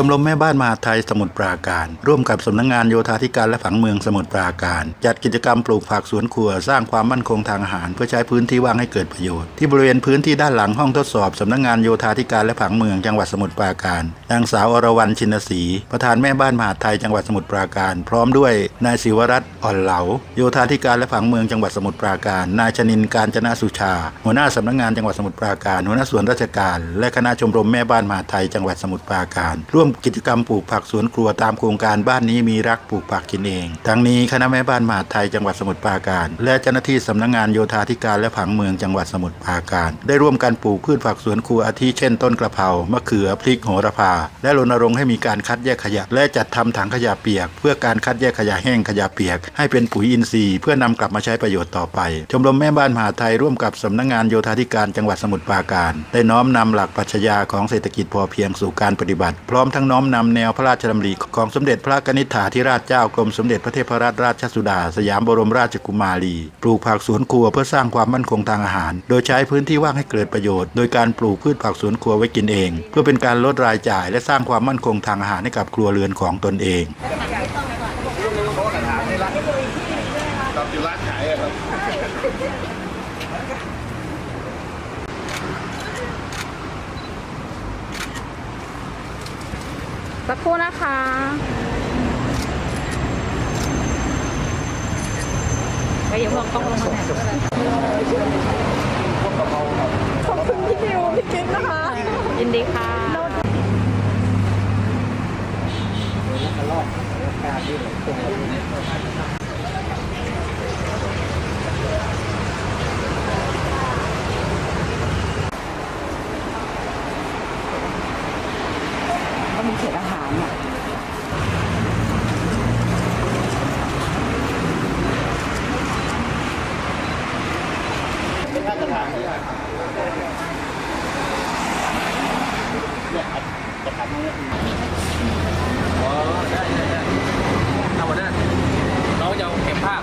ชมรมแม่บ้านมาดไทยสมุทรปราการ ร่วมกับสำนักงานโยธาธิการและผังเมืองสมุทรปราการ จัดกิจกรรมปลูกผักสวนครัวสร้างความมั่นคงทางอาหาร เพื่อใช้พื้นที่ว่างให้เกิดประโยชน์ที่บริเวณพื้นที่ด้านหลังห้องทดสอบสำนักงานโยธาธิการและผังเมืองจังหวัดสมุทรปราการนางสาวอรวรรณชินศรีประธานแม่บ้านมหาดไทยจังหวัดสมุทรปราการ พร้อมด้วยนายศิวรัตน์อ่อนเหลาโยธาธิการและผังเมืองจังหวัดสมุทรปราการ นายชนินการจนาสุชา หัวหน้าสำนักงานจังหวัดสมุทรปราการหัวหน้าส่วนราชการ และคณะชมรมแม่บ้านมหาดไทยจังหวัดสมุทรปราการร่วมกิจกรรมปลูกผักสวนครัวตามโครงการบ้านนี้มีรักปลูกผักกินเอง ทั้งนี้คณะแม่บ้านมหาไทยจังหวัดสมุทรปราการ และเจ้าหน้าที่สำนักงานโยธาธิการและผังเมืองจังหวัดสมุทรปราการ ได้ร่วมกันปลูกพืชผักสวนครัวอาทิเช่นต้นกระเพรามะเขือพริกโหระพา และรณรงค์ให้มีการคัดแยกขยะ และจัดทำถังขยะเปียก เพื่อการคัดแยกขยะแห้งขยะเปียก ให้เป็นปุ๋ยอินทรีย์เพื่อนำกลับมาใช้ประโยชน์ต่อไป ชมรมแม่บ้านมหาไทยร่วมกับสำนักงานโยธาธิการจังหวัดสมุทรปราการ ได้น้อมนำหลักปรัชญาของเศรษฐกิจพอเพียงสู่การปฏิบัติ พร้อมทั้งน้อมนำแนวพระราชดำริของสมเด็จพระกนิษฐาธิราชเจ้ากรมสมเด็จพระเทพรัตนราชสุดา สยามบรมราชกุมารี ปลูกผักสวนครัวเพื่อสร้างความมั่นคงทางอาหาร โดยใช้พื้นที่ว่างให้เกิดประโยชน์ โดยการปลูกพืชผักสวนครัวไว้กินเอง เพื่อเป็นการลดรายจ่าย และสร้างความมั่นคงทางอาหารให้กับครัวเรือนของตนเอง ตามอยู่ร้านขายอะครับ สักครู่นะคะไปอย่าเพิ่งต้องลงมาเนี่ย ขอบคุณพี่นิวพี่กิ๊กนะคะ ยินดีค่ะ ก็มีเศษอาหารอะอ๋อได้ได้ได้เอาหมดนะเราจะเอาเก็บภาพ